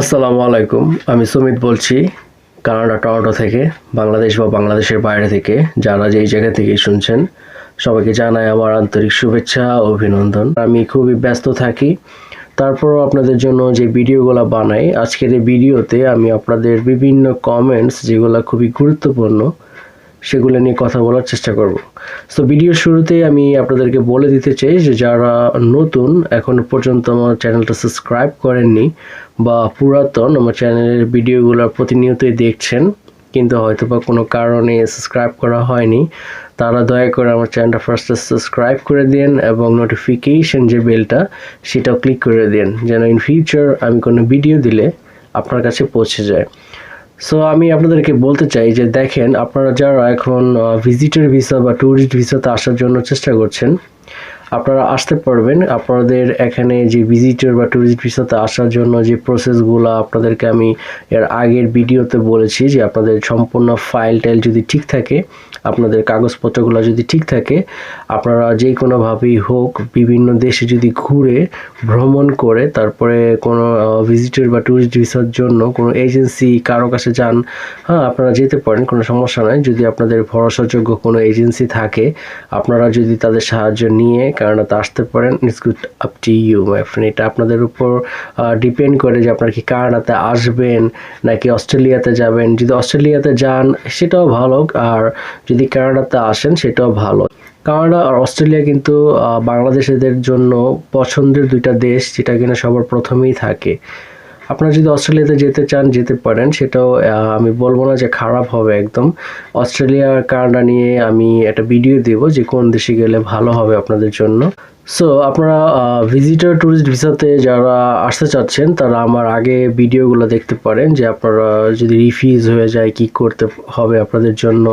আসসালামু আলাইকুম। আমি সুমিত বলছি, কানাডা, টরন্টো থেকে, বাংলাদেশ বা বাংলাদেশের বাইরে থেকে। যারা যেই জায়গা থেকে শুনছেন, সবাইকে জানাই আমার আন্তরিক শুভেচ্ছা অভিনন্দন। আমি খুবই ব্যস্ত থাকি, তারপরও আপনাদের জন্য যে ভিডিওগুলো বানাই, আজকের এই ভিডিওতে আমি আপনাদের বিভিন্ন কমেন্টস যেগুলো খুবই গুরুত্বপূর্ণ সেগুলো নিয়ে কথা বলার চেষ্টা করব। সো ভিডিওর শুরুতেই আমি আপনাদেরকে বলে দিতে চাই যে যারা নতুন, এখনও পর্যন্ত আমার চ্যানেলটা সাবস্ক্রাইব করেননি বা পুরাতন, আমার চ্যানেলের ভিডিওগুলো প্রতিনিয়তই দেখছেন, কিন্তু হয়তো বা কোনো কারণে সাবস্ক্রাইব করা হয়নি, তারা দয়া করে আমার চ্যানেলটা ফার্স্টে সাবস্ক্রাইব করে দিন এবং নোটিফিকেশন যে বেলটা সেটাও ক্লিক করে দিন, যেন ইন ফিউচার আমি কোনো ভিডিও দিলে আপনার কাছে পৌঁছে যায়। সো আমি আপনাদেরকে বলতে চাই যে দেখেন, আপনারা যারা এখন ভিজিটর ভিসা বা ট্যুরিস্ট ভিসাতে আসার জন্য চেষ্টা করছেন আপনারা আসতে পারবেন। আপনাদের এখানে যে ভিজিটর বা ট্যুরিস্ট ভিসাতে আসার জন্য যে প্রসেসগুলো আপনাদেরকে আমি এর আগের ভিডিওতে বলেছি যে আপনাদের সম্পূর্ণ ফাইল টাইল যদি ঠিক থাকে, আপনাদের কাগজপত্রগুলো যদি ঠিক থাকে, আপনারা যে কোনোভাবেই হোক বিভিন্ন দেশে যদি ঘুরে ভ্রমণ করে তারপরে কোনো ভিজিটর বা ট্যুরিস্ট ভিসার জন্য কোনো এজেন্সি কারও কাছে যান হ্যাঁ আপনারা যেতে পারেন, কোনো সমস্যা নাই। যদি আপনাদের ভরসাযোগ্য কোনো এজেন্সি থাকে, আপনারা যদি তাদের সাহায্য নিয়ে কানাডাতে আসতে পারেন। It's good up to you my friend এটা আপনাদের উপর ডিপেন্ড করে যে আপনার কি কানাডাতে আসবেন নাকি অস্ট্রেলিয়াতে যাবেন। যদি অস্ট্রেলিয়াতে যান, সেটাও ভালো। আর যদি কানাডাতে আসেন, সেটাও ভালো। কানাডা আর অস্ট্রেলিয়া কিন্তু বাংলাদেশিদের জন্য পছন্দের দুইটা দেশ, যেটা কিনা সবার প্রথমেই থাকে। আপনারা যদি অস্ট্রেলিয়াতে যেতে চান, যেতে পারেন। সেটাও আমি বলব না যে খারাপ হবে একদম। অস্ট্রেলিয়া কানাডা নিয়ে আমি একটা ভিডিও দেব যে কোন দেশে গেলে ভালো হবে আপনাদের জন্য। সো আপনারা ভিজিটর ট্যুরিস্ট ভিসাতে যারা আসতে চাচ্ছেন, তারা আমার আগে ভিডিওগুলো দেখতে পারেন যে আপনারা যদি রিফিউজ হয়ে যায় কি করতে হবে আপনাদের জন্য।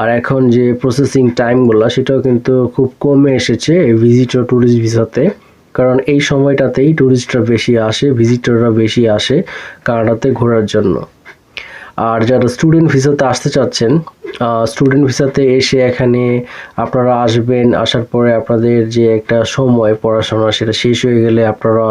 আর এখন যে প্রসেসিং টাইমগুলো সেটাও কিন্তু খুব কমে এসেছে ভিজিটর ট্যুরিস্ট ভিসাতে কারণ এই সময়টাতেই ট্যুরিস্টরা বেশি আসে ভিজিটররা বেশি আসে কানাডাতে ঘোরার জন্য। আর যারা স্টুডেন্ট ভিসাতে আসতে চাচ্ছেন স্টুডেন্ট ভিসাতে এসে এখানে আপনারা আসবেন, আসার পরে আপনাদের যে একটা সময় পড়াশোনা সেটা শেষ হয়ে গেলে আপনারা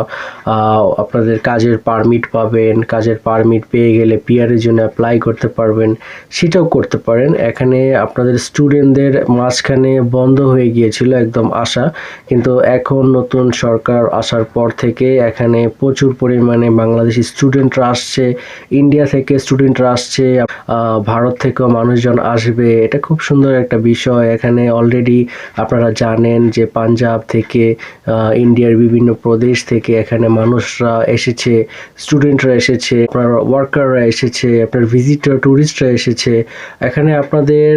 আপনাদের কাজের পারমিট পাবেন, কাজের পারমিট পেয়ে গেলে পিআরের জন্য অ্যাপ্লাই করতে পারবেন, সেটাও করতে পারেন। এখানে আপনাদের স্টুডেন্টদের মাঝখানে বন্ধ হয়ে গিয়েছিল একদম আসা কিন্তু এখন নতুন সরকার আসার পর থেকে এখানে প্রচুর পরিমাণে বাংলাদেশি স্টুডেন্টরা আসছে ইন্ডিয়া থেকে স্টুডেন্টরা আসছে ভারত থেকেও মানুষজন আসবে। এটা খুব সুন্দর একটা বিষয়। এখানে অলরেডি আপনারা জানেন যে পাঞ্জাব থেকে ইন্ডিয়ার বিভিন্ন প্রদেশ থেকে এখানে মানুষরা এসেছে স্টুডেন্টরা এসেছে, আপনার ওয়ার্কাররা এসেছে, আপনার ভিজিটর ট্যুরিস্টরা এসেছে। এখানে আপনাদের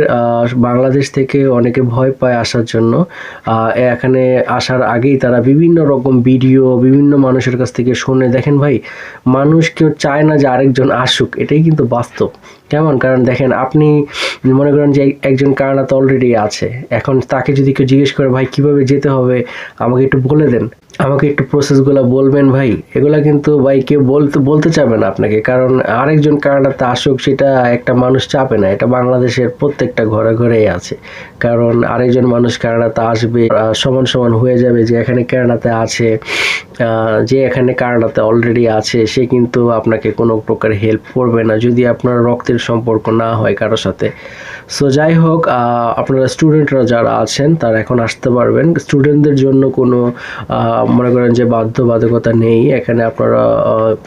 বাংলাদেশ থেকে অনেকে ভয় পায় আসার জন্য। এখানে আসার আগেই তারা বিভিন্ন রকম ভিডিও বিভিন্ন মানুষের কাছ থেকে শুনে, দেখেন ভাই, মানুষ কেউ চায় না যে আরেকজন আসুক। এটাই কিন্তু বাস্তব। কেমন? কারণ দেখেন, আপনি মনে করেন যে একজন কানাডাতে অলরেডি আছে। এখন তাকে যদি কেউ জিজ্ঞেস করে, ভাই, কীভাবে যেতে হবে? আমাকে একটু বলে দেন। আমাকে একটু প্রসেসগুলো বলবেন, ভাই। এগুলা কিন্তু, ভাই, কেউ বলতে বলতে চাবে না আপনাকে। কারণ আরেকজন কানাডাতে আসুক, সেটা একটা মানুষ চাপে না। এটা বাংলাদেশের প্রত্যেকটা ঘরে ঘরেই আছে। কারণ আরেকজন মানুষ কানাডাতে আসবে সমান সমান হয়ে যাবে যে এখানে কানাডাতে আছে যে এখানে কানাডাতে অলরেডি আছে, সে কিন্তু আপনাকে কোনো প্রকার হেল্প করবে না। যদি আপনার রক্তের সম্পর্ক না হয় কারোর সাথে। সো যাই হোক আপনারা স্টুডেন্টরা যারা আছেন, তারা এখন আসতে পারবেন। স্টুডেন্টদের জন্য কোনো মনে করেন যে বাধ্যবাধকতা নেই। এখানে আপনারা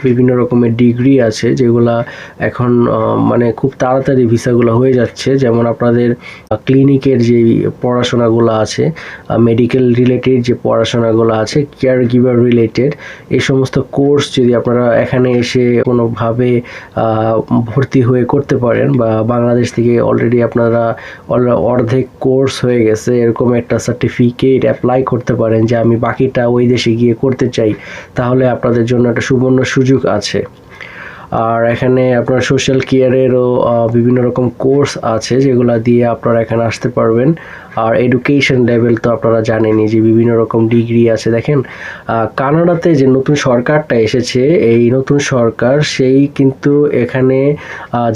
বিভিন্ন রকমের ডিগ্রি আছে, যেগুলা এখন মানে খুব তাড়াতাড়ি ভিসাগুলো হয়ে যাচ্ছে। যেমন আপনাদের ক্লিনিকের যে পড়াশোনাগুলো আছে মেডিকেল রিলেটেড যে পড়াশোনাগুলো আছে কেয়ার গিভার রিলেটেড এই সমস্ত কোর্স যদি আপনারা এখানে এসে কোনোভাবে ভর্তি হয়ে করতে পারেন বা বাংলাদেশ থেকে অলরেডি আপনারা অর্ধেক কোর্স হয়ে গেছে, এরকম একটা সার্টিফিকেট অ্যাপ্লাই করতে পারেন যে আমি বাকিটা ওই দেশে গিয়ে করতে চাই, তাহলে আপনাদের জন্য একটা সুবর্ণ সুযোগ আছে। আর এখানে আপনার সোশ্যাল কেয়ারেরও বিভিন্ন রকম কোর্স আছে যেগুলো দিয়ে আপনারা এখানে আসতে পারবেন। আর এডুকেশন লেভেল তো আপনারা জানেনই যে বিভিন্ন রকম ডিগ্রি আছে। দেখেন কানাডাতে যে নতুন সরকারটা এসেছে, এই নতুন সরকার সেই কিন্তু এখানে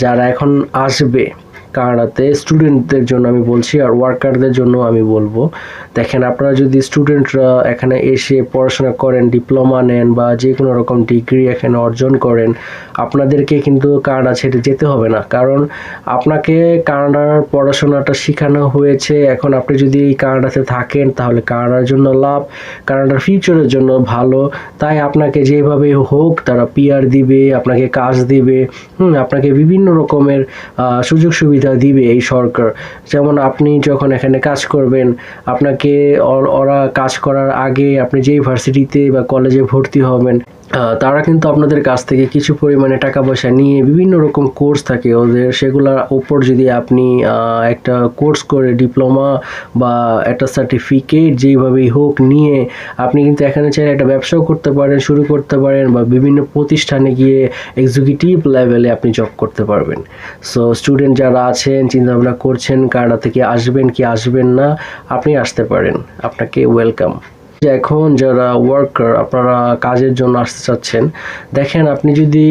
যারা এখন আসবে কানাডাতে স্টুডেন্টদের জন্য আমি বলছি আর ওয়ার্কারদের জন্য আমি বলব। দেখেন আপনারা যদি স্টুডেন্টরা এখানে এসে পড়াশোনা করেন ডিপ্লোমা নেন বা যে কোনো রকম ডিগ্রি এখানে অর্জন করেন, আপনাদেরকে কিন্তু কানাডা ছেড়ে যেতে হবে না। কারণ আপনাকে কানাডার পড়াশোনাটা শেখানো হয়েছে। এখন আপনি যদি এই কানাডাতে থাকেন, তাহলে কানাডার জন্য লাভ, কানাডার ফিউচারের জন্য ভালো। তাই আপনাকে যেভাবে হোক তারা পিআর দিবে, আপনাকে কাজ দিবে, হুম, আপনাকে বিভিন্ন রকমের সুযোগ সুবিধা দিবে এই সরকার। যেমন আপনি যখন এখানে কাজ করবেন, আপনাকে ওর- কাজ করার আগে আপনি যে ইউনিভার্সিটিতে বা কলেজে ভর্তি হবেন তারা কিন্তু আপনাদের কাছ থেকে কিছু পরিমাণে টাকা পয়সা নিয়ে বিভিন্ন রকম কোর্স থাকে। ওদের সেগুলোর ওপর যদি আপনি একটা কোর্স করে ডিপ্লোমা বা একটা সার্টিফিকেট যেইভাবেই হোক নিয়ে আপনি কিন্তু এখানে চাইলে একটা ব্যবসাও করতে পারেন, শুরু করতে পারেন বা বিভিন্ন প্রতিষ্ঠানে গিয়ে এক্সিকিউটিভ লেভেলে আপনি জব করতে পারবেন। সো স্টুডেন্ট যারা আছেন চিন্তা ভাবনা করছেন কানাডা থেকে আসবেন, কি আসবেন না, আপনি আসতে পারেন। আপনাকে ওয়েলকাম এখন যারা ওয়ার্কার আপনারা কাজের জন্য আসতে চাচ্ছেন, দেখেন আপনি যদি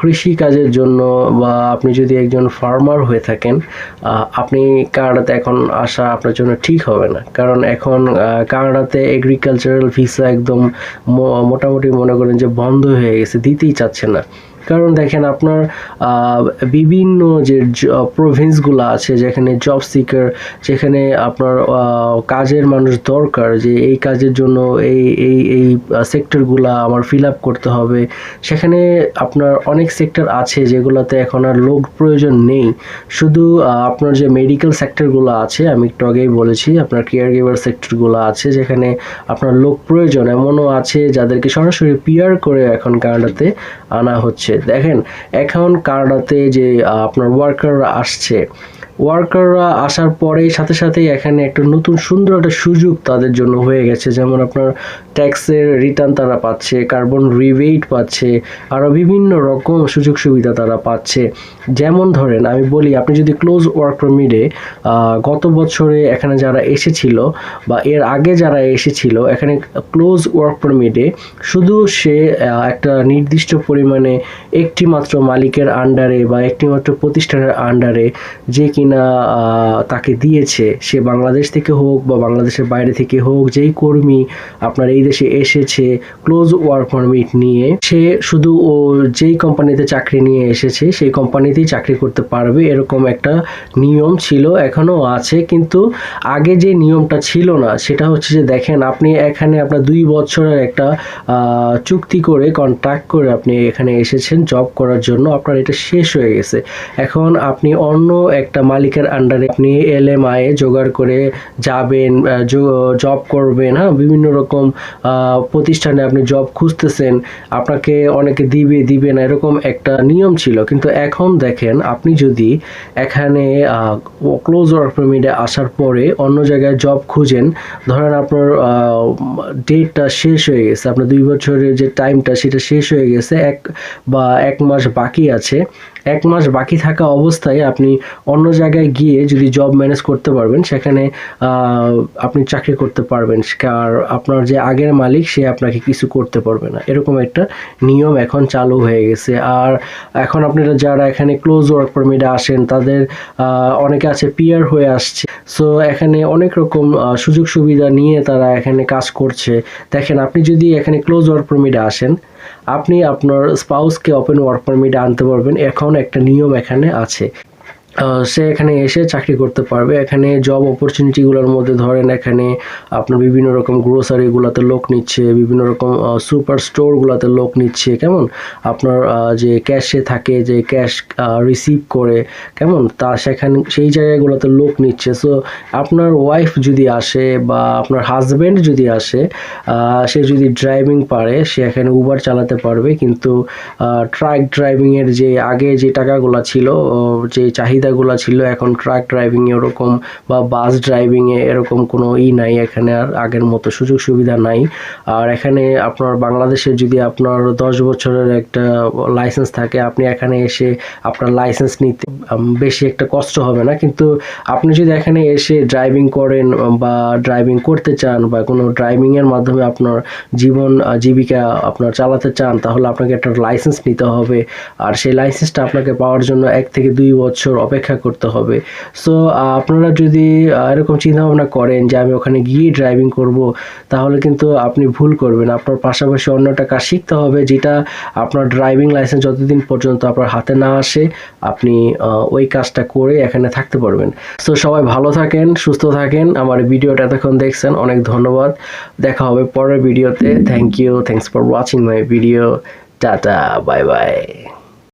কৃষি কাজের জন্য বা আপনি যদি একজন ফার্মার হয়ে থাকেন আপনি কানাডাতে এখন আসা আপনার জন্য ঠিক হবে না। কারণ এখন কানাডাতে এগ্রিকালচারাল ভিসা একদম মোটামুটি মনে করেন যে বন্ধ হয়ে গেছে, দিতেই চাচ্ছে না। কারণ দেখেন আপনার বিভিন্ন যে প্রভিন্সগুলো আছে, যেখানে জব সিকার যেখানে আপনার কাজের মানুষ দরকার, যে এই কাজের জন্য এই এই এই সেক্টরগুলা আমার ফিল আপ করতে হবে। সেখানে আপনার অনেক সেক্টর আছে যেগুলোতে এখন আর লোক প্রয়োজন নেই। শুধু আপনার যে মেডিকেল সেক্টরগুলো আছে, আমি একটু আগেই বলেছি, আপনার কেয়ার গিভার সেক্টরগুলো আছে, যেখানে আপনার লোক প্রয়োজন। এমনও আছে যাদেরকে সরাসরি পিয়ার করে এখন কানাডাতে আনা হচ্ছে। দেখেন এখন কানাডাতে যে আপনার ওয়ার্কাররা আসছে ওয়ার্কাররা আসার পরে সাথে সাথেই এখানে একটা নতুন সুন্দর একটা সুযোগ তাদের জন্য হয়ে গেছে। যেমন আপনার ট্যাক্সের রিটার্ন তারা পাচ্ছে কার্বন রিবেট পাচ্ছে আরও বিভিন্ন রকম সুযোগ সুবিধা তারা পাচ্ছে। যেমন ধরেন, আমি বলি, আপনি যদি ক্লোজ ওয়ার্ক পারমিটে গত বছরে এখানে যারা এসেছিল বা এর আগে যারা এসেছিল, এখানে ক্লোজ ওয়ার্ক পারমিটে শুধু সে একটা নির্দিষ্ট পরিমাণে একটি মাত্র মালিকের আন্ডারে বা একটি মাত্র প্রতিষ্ঠানের আন্ডারে যে কিনা আহ, তাকে দিয়েছে সে বাংলাদেশ থেকে হোক বা বাংলাদেশের বাইরে থেকে হোক যেই কর্মী আপনার এই দেশে এসেছে ক্লোজ ওয়ার্ক পারমিট নিয়ে সে শুধু ও যেই কোম্পানিতে চাকরি নিয়ে এসেছে সেই কোম্পানিতেই চাকরি করতে পারবে এরকম একটা নিয়ম ছিল এখনও আছে কিন্তু আগে যে নিয়মটা ছিল না সেটা হচ্ছে যে দেখেন আপনি এখানে আপনার দুই বছরের একটা চুক্তি করে কন্ট্রাক্ট করে আপনি এখানে এসেছেন জব করার জন্য আপনার এটা শেষ হয়ে গেছে। এখন আপনি অন্য একটা মালিকের আন্ডারে আপনি এলএমআই জোগাড় করে যাবেন জব করবেন হ্যাঁ? বিভিন্ন রকম প্রতিষ্ঠানে আপনি জব খুঁজতেছেন, আপনাকে অনেকে দিবে দিবে না, এরকম একটা নিয়ম ছিল। কিন্তু এখন দেখেন, আপনি যদি এখানে ক্লোজ ওয়ার্ক পারমিটে আসার পরে অন্য জায়গায় জব খুঁজেন, ধরেন আপনার ডেটটা শেষ হয়ে গেছে, আপনার দুই বছরের যে টাইমটা সেটা শেষ হয়ে গেছে, এক বা এক মাস বাকি আছে এক মাস বাকি থাকা অবস্থায় আপনি অন্য জায়গায় গিয়ে যদি জব ম্যানেজ করতে পারবেন, সেখানে আপনি চাকরি করতে পারবেন। আর আপনার যে আগের মালিক, সে আপনাকে কিছু করতে পারবে না। এরকম একটা নিয়ম এখন চালু হয়ে গেছে। আর এখন আপনারা যারা এখানে ক্লোজ ওয়ার্ক পারমিটে আসেন, তাদের অনেকে আছে পিয়ার হয়ে আসছে। সো এখানে অনেক রকম সুযোগ সুবিধা নিয়ে তারা এখানে কাজ করছে। দেখেন, আপনি যদি এখানে ক্লোজ ওয়ার্ক পারমিটে আসেন আপনি আপনার স্পাউসকে ওপেন ওয়ার্ক পারমিটে আনতে পারবেন। এখন একটা নিয়ম এখানে আছে। সে এখানে এসে চাকরি করতে পারবে। এখানে জব অপরচুনিটিগুলোর মধ্যে ধরেন এখানে আপনার বিভিন্ন রকম গ্রোসারিগুলোতে লোক নিচ্ছে, বিভিন্ন রকম সুপার স্টোরগুলোতে লোক নিচ্ছে, কেমন? আপনার যে ক্যাশে থাকে, যে ক্যাশ রিসিভ করে, কেমন? তা সেখানে, সেই জায়গাগুলোতে লোক নিচ্ছে। সো আপনার ওয়াইফ যদি আসে বা আপনার হাজব্যান্ড যদি আসে সে যদি ড্রাইভিং পারে, সে এখানে উবার চালাতে পারবে। কিন্তু ট্রাক ড্রাইভিংয়ের যে, আগে যে টাকাগুলো ছিল যে যে চাহিদাগুলো ছিল। এখন ট্রাক ড্রাইভিংয়ে ওরকম বা বাস ড্রাইভিংয়ে এরকম কোনো ই নাই। এখানে আর আগের মতো সুযোগ সুবিধা নাই। আর এখানে আপনার বাংলাদেশে যদি আপনার দশ বছরের একটা লাইসেন্স থাকে, আপনি এখানে এসে আপনার লাইসেন্স নিতে বেশি একটা কষ্ট হবে না। কিন্তু আপনি যদি এখানে এসে ড্রাইভিং করেন বা ড্রাইভিং করতে চান বা কোনো ড্রাইভিংয়ের মাধ্যমে আপনার জীবন জীবিকা আপনার চালাতে চান, তাহলে আপনাকে একটা লাইসেন্স নিতে হবে। আর সেই লাইসেন্সটা আপনাকে পাওয়ার জন্য এক থেকে দুই বছর অপেক্ষা করতে হবে। সো আপনারা যদি এরকম চিন্তা ভাবনা করেন যে আমি ওখানে গিয়ে ড্রাইভিং করব, তাহলে কিন্তু আপনি ভুল করবেন। আপনার পাশাপাশি অন্যটা কাজ শিখতে হবে যেটা আপনার ড্রাইভিং লাইসেন্স যতদিন পর্যন্ত আপনার হাতে না আসে, আপনি ওই কাজটা করে এখানে থাকতে পারবেন। সো সবাই ভালো থাকেন, সুস্থ থাকেন। আমার ভিডিওটা এতক্ষণ দেখছেন, অনেক ধন্যবাদ। দেখা হবে পরের ভিডিওতে। Thank you thanks for watching my video tata bye bye